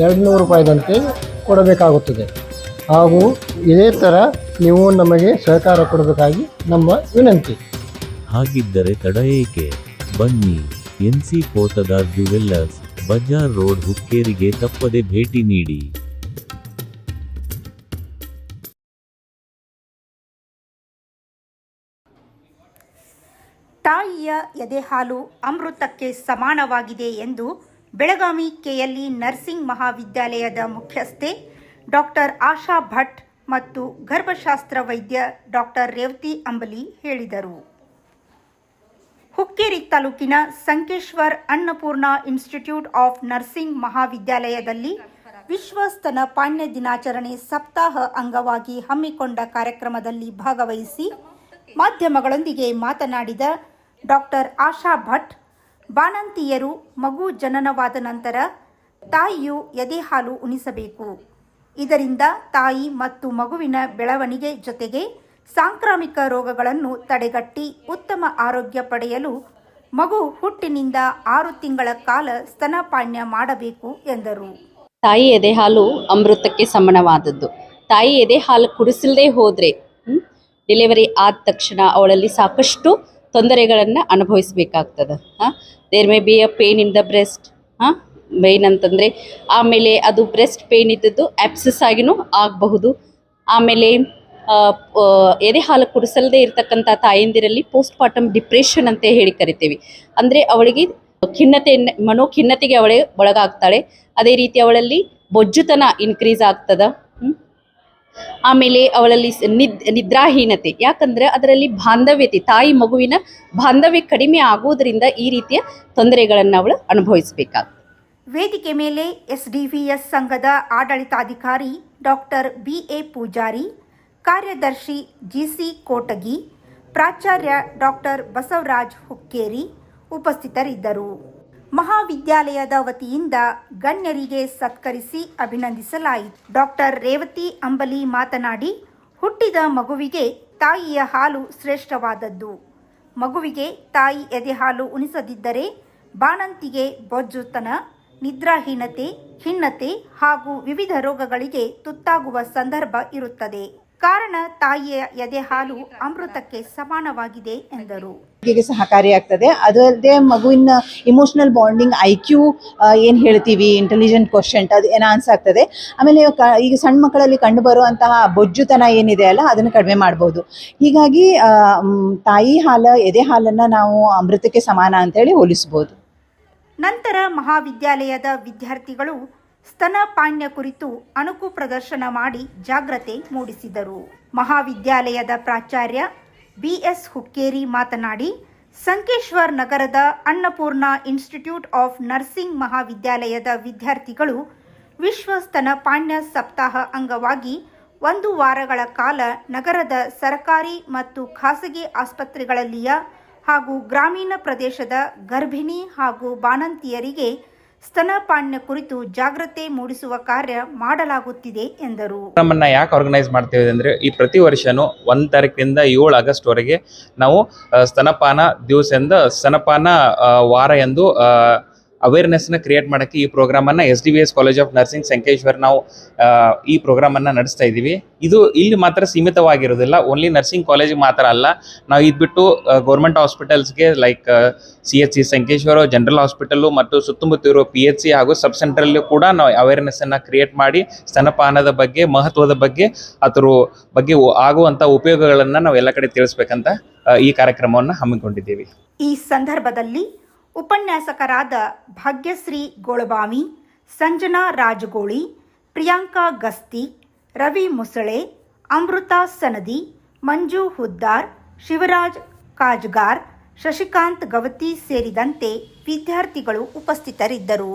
ಎರಡು ನೂರು ರೂಪಾಯಿದಂತೆ ಕೊಡಬೇಕಾಗುತ್ತದೆ. ಹಾಗೂ ಇದೇ ಥರ ನೀವು ನಮಗೆ ಸಹಕಾರ ಕೊಡಬೇಕಾಗಿ ನಮ್ಮ ವಿನಂತಿ. ಹಾಗಿದ್ದರೆ ತಡ ಏಕೆ? ಬನ್ನಿ NC Potdar jewellers Bazaar road ಹುಕ್ಕೇರಿಗೆ ತಪ್ಪದೆ ಭೇಟಿ ನೀಡಿ. ತಾಯಿಯ ಎದೆಹಾಲು ಅಮೃತಕ್ಕೆ ಸಮಾನವಾಗಿದೆ ಎಂದು ಬೆಳಗಾವಿ ಕೆಎಲ್ಇ ನರ್ಸಿಂಗ್ ಮಹಾವಿದ್ಯಾಲಯದ ಮುಖ್ಯಸ್ಥೆ ಡಾಕ್ಟರ್ ಆಶಾ ಭಟ್ ಮತ್ತು ಗರ್ಭಶಾಸ್ತ್ರ ವೈದ್ಯ ಡಾಕ್ಟರ್ ರೇವತಿ ಅಂಬಲಿ ಹೇಳಿದರು. ಹುಕ್ಕೇರಿ ತಾಲೂಕಿನ Sankeshwar Annapurna institute of nursing ಮಹಾವಿದ್ಯಾಲಯದಲ್ಲಿ ವಿಶ್ವ ಸ್ತನಪಾನ್ಯ ದಿನಾಚರಣೆ ಸಪ್ತಾಹ ಅಂಗವಾಗಿ ಹಮ್ಮಿಕೊಂಡ ಕಾರ್ಯಕ್ರಮದಲ್ಲಿ ಭಾಗವಹಿಸಿ ಮಾಧ್ಯಮಗಳೊಂದಿಗೆ ಮಾತನಾಡಿದ ಡಾಕ್ಟರ್ ಆಶಾ ಭಟ್ ಬಾಣಂತಿಯರು ಮಗು ಜನನವಾದ ನಂತರ ತಾಯಿಯು ಎದೆಹಾಲು ಉಣಿಸಬೇಕು. ಇದರಿಂದ ತಾಯಿ ಮತ್ತು ಮಗುವಿನ ಬೆಳವಣಿಗೆ ಜೊತೆಗೆ ಸಾಂಕ್ರಾಮಿಕ ರೋಗಗಳನ್ನು ತಡೆಗಟ್ಟಿ ಉತ್ತಮ ಆರೋಗ್ಯ ಪಡೆಯಲು ಮಗು ಹುಟ್ಟಿನಿಂದ ಆರು ತಿಂಗಳ ಕಾಲ ಸ್ತನಪಾನ್ಯ ಮಾಡಬೇಕು ಎಂದರು. ತಾಯಿ ಎದೆ ಹಾಲು ಅಮೃತಕ್ಕೆ ಸಮಾನವಾದದ್ದು ತಾಯಿ ಎದೆ ಹಾಲು ಕುಡಿಸಿಲ್ಲದೆ ಹೋದರೆ ಡೆಲಿವರಿ ಆದ ತಕ್ಷಣ ಅವಳಲ್ಲಿ ಸಾಕಷ್ಟು ತೊಂದರೆಗಳನ್ನು ಅನುಭವಿಸಬೇಕಾಗ್ತದೆ. There may be a pain in the breast ಹಾಂ? ಮೇನ್ ಅಂತಂದರೆ ಆಮೇಲೆ ಅದು ಬ್ರೆಸ್ಟ್ ಪೇನ್ ಇದ್ದದ್ದು ಆ್ಯಪ್ಸಸ್ ಆಗಿನೂ ಆಗಬಹುದು. ಆಮೇಲೆ ಎದೆ ಹಾಲು ಕುಡಿಸಲ್ದೇ ಇರತಕ್ಕಂಥ ತಾಯಂದಿರಲ್ಲಿ ಪೋಸ್ಟ್ ಪಾರ್ಟಮ್ ಡಿಪ್ರೆಷನ್ ಅಂತ ಹೇಳಿ ಕರಿತೀವಿ. ಅಂದರೆ ಅವಳಿಗೆ ಖಿನ್ನತೆ, ಮನೋಖಿನ್ನತೆಗೆ ಅವಳೆ ಒಳಗಾಗ್ತಾಳೆ. ಅದೇ ರೀತಿ ಅವಳಲ್ಲಿ ಬೊಜ್ಜುತನ ಇನ್ಕ್ರೀಸ್ ಆಗ್ತದ? ಆಮೇಲೆ ಅವಳಲ್ಲಿ ಸ್- ನಿದ್ ನಿದ್ರಾಹೀನತೆ. ಯಾಕಂದ್ರೆ ಅದರಲ್ಲಿ ಬಾಂಧವ್ಯತೆ, ತಾಯಿ ಮಗುವಿನ ಬಾಂಧವ್ಯ ಕಡಿಮೆ ಆಗುವುದರಿಂದ ಈ ರೀತಿಯ ತೊಂದರೆಗಳನ್ನು ಅವಳು ಅನುಭವಿಸಬೇಕಾಗ್ತದೆ. ವೇದಿಕೆ ಮೇಲೆ ಎಸ್ಡಿವಿಎಸ್ ಸಂಘದ ಆಡಳಿತಾಧಿಕಾರಿ ಡಾಕ್ಟರ್ ಬಿ ಎ ಪೂಜಾರಿ, ಕಾರ್ಯದರ್ಶಿ ಜಿಸಿ ಕೋಟಗಿ, ಪ್ರಾಚಾರ್ಯ ಡಾಕ್ಟರ್ ಬಸವರಾಜ್ ಹುಕ್ಕೇರಿ ಉಪಸ್ಥಿತರಿದ್ದರು. ಮಹಾವಿದ್ಯಾಲಯದ ವತಿಯಿಂದ ಗಣ್ಯರಿಗೆ ಸತ್ಕರಿಸಿ ಅಭಿನಂದಿಸಲಾಯಿತು. ಡಾಕ್ಟರ್ ರೇವತಿ ಅಂಬಲಿ ಮಾತನಾಡಿ, ಹುಟ್ಟಿದ ಮಗುವಿಗೆ ತಾಯಿಯ ಹಾಲು ಶ್ರೇಷ್ಠವಾದದ್ದು. ಮಗುವಿಗೆ ತಾಯಿ ಎದೆ ಹಾಲು ಉಣಿಸದಿದ್ದರೆ ಬಾಣಂತಿಗೆ ಬೊಜ್ಜುತನ, ನಿದ್ರಾಹೀನತೆ, ಖಿನ್ನತೆ ಹಾಗೂ ವಿವಿಧ ರೋಗಗಳಿಗೆ ತುತ್ತಾಗುವ ಸಂದರ್ಭ ಇರುತ್ತದೆ. ಕಾರಣ ತಾಯಿಯ ಎದೆ ಹಾಲು ಅಮೃತಕ್ಕೆ ಸಮಾನವಾಗಿದೆ ಎಂದರು. ಸಹಕಾರಿಯಾಗ್ತದೆ ಅದಲ್ಲದೆ ಮಗುವಿನ ಇಮೋಷನಲ್ ಬಾಂಡಿಂಗ್ ಐ ಕ್ಯೂ ಏನು ಹೇಳ್ತೀವಿ ಇಂಟೆಲಿಜೆಂಟ್ ಕ್ವಶೆಂಟ್ ಅದು ಎನಾನ್ಸ್ ಆಗ್ತದೆ. ಆಮೇಲೆ ಕ, ಈಗ ಸಣ್ಣ ಮಕ್ಕಳಲ್ಲಿ ಕಂಡುಬರುವಂತಹ ಬೊಜ್ಜುತನ ಏನಿದೆ ಅಲ್ಲ, ಅದನ್ನು ಕಡಿಮೆ ಮಾಡ್ಬೋದು. ಹೀಗಾಗಿ ತಾಯಿ ಹಾಲು, ಎದೆ ಹಾಲನ್ನು ನಾವು ಅಮೃತಕ್ಕೆ ಸಮಾನ ಅಂತೇಳಿ ಹೋಲಿಸ್ಬೋದು. ನಂತರ ಮಹಾವಿದ್ಯಾಲಯದ ವಿದ್ಯಾರ್ಥಿಗಳು ಸ್ತನಪಾನ್ಯ ಕುರಿತು ಅಣುಕು ಪ್ರದರ್ಶನ ಮಾಡಿ ಜಾಗ್ರತೆ ಮೂಡಿಸಿದರು. ಮಹಾವಿದ್ಯಾಲಯದ ಪ್ರಾಚಾರ್ಯ ಬಿಎಸ್ ಹುಕ್ಕೇರಿ ಮಾತನಾಡಿ, ಸಂಕೇಶ್ವರ್ ನಗರದ ಅನ್ನಪೂರ್ಣ ಇನ್ಸ್ಟಿಟ್ಯೂಟ್ ಆಫ್ ನರ್ಸಿಂಗ್ ಮಹಾವಿದ್ಯಾಲಯದ ವಿದ್ಯಾರ್ಥಿಗಳು ವಿಶ್ವಸ್ತನ ಪಾಣ್ಯ ಸಪ್ತಾಹ ಅಂಗವಾಗಿ ಒಂದು ವಾರಗಳ ಕಾಲ ನಗರದ ಸರ್ಕಾರಿ ಮತ್ತು ಖಾಸಗಿ ಆಸ್ಪತ್ರೆಗಳಲ್ಲಿಯ ಹಾಗೂ ಗ್ರಾಮೀಣ ಪ್ರದೇಶದ ಗರ್ಭಿಣಿ ಹಾಗೂ ಬಾಣಂತಿಯರಿಗೆ ಸ್ತನಪಾನ ಕುರಿತು ಜಾಗೃತಿ ಮೂಡಿಸುವ ಕಾರ್ಯ ಮಾಡಲಾಗುತ್ತಿದೆ ಎಂದರು. ನಮ್ಮನ್ನ ಯಾಕೆ ಆರ್ಗನೈಸ್ ಮಾಡ್ತೇವೆ ಅಂದರೆ ಈ ಪ್ರತಿ ವರ್ಷನೂ ಒಂದು ತಾರೀಕಿನಿಂದ ಏಳು ಆಗಸ್ಟ್ವರೆಗೆ ನಾವು ಸ್ತನಪಾನ ದಿವಸ ಎಂದು, ಸ್ತನಪಾನ ವಾರ ಎಂದು ಅವೇರ್ನೆಸ್ನ ಕ್ರಿಯೇಟ್ ಮಾಡೋಕ್ಕೆ ಈ ಪ್ರೋಗ್ರಾಮನ್ನು S D V S college of nursing Sankeshwar ನಾವು ಈ ಪ್ರೋಗ್ರಾಮನ್ನು ನಡೆಸ್ತಾ ಇದ್ದೀವಿ. ಇದು ಇಲ್ಲಿ ಮಾತ್ರ ಸೀಮಿತವಾಗಿರೋದಿಲ್ಲ. ಓನ್ಲಿ ನರ್ಸಿಂಗ್ ಕಾಲೇಜ್ ಮಾತ್ರ ಅಲ್ಲ. ನಾವು ಇದು ಬಿಟ್ಟು government ಹಾಸ್ಪಿಟಲ್ಸ್ಗೆ like C H C Sankeshwara general hospital ಮತ್ತು ಸುತ್ತಮುತ್ತ ಪಿ ಎಚ್ ಸಿ ಹಾಗೂ ಸಬ್ ಸೆಂಟ್ರಲ್ಲೂ ಕೂಡ ನಾವು ಅವೇರ್ನೆಸ್ಸನ್ನು ಕ್ರಿಯೇಟ್ ಮಾಡಿ, ಸ್ತನಪಾನದ ಬಗ್ಗೆ, ಮಹತ್ವದ ಬಗ್ಗೆ, ಅದರ ಬಗ್ಗೆ ಆಗುವಂಥ ಉಪಯೋಗಗಳನ್ನು ನಾವು ಎಲ್ಲ ಕಡೆ ತಿಳಿಸ್ಬೇಕಂತ ಈ ಕಾರ್ಯಕ್ರಮವನ್ನು ಹಮ್ಮಿಕೊಂಡಿದ್ದೀವಿ. ಈ ಸಂದರ್ಭದಲ್ಲಿ ಉಪನ್ಯಾಸಕರಾದ ಭಾಗ್ಯಶ್ರೀ ಗೋಳಬಾವಿ ಸಂಜನಾ ರಾಜಗೋಳಿ, ಪ್ರಿಯಾಂಕಾ ಗಸ್ತಿ, ರವಿ ಮುಸಳೆ, ಅಮೃತ ಸನದಿ, ಮಂಜು ಹುದ್ದಾರ್, ಶಿವರಾಜ್ ಕಾಜ್ಗಾರ್, ಶಶಿಕಾಂತ್ ಗವತಿ ಸೇರಿದಂತೆ ವಿದ್ಯಾರ್ಥಿಗಳು ಉಪಸ್ಥಿತರಿದ್ದರು.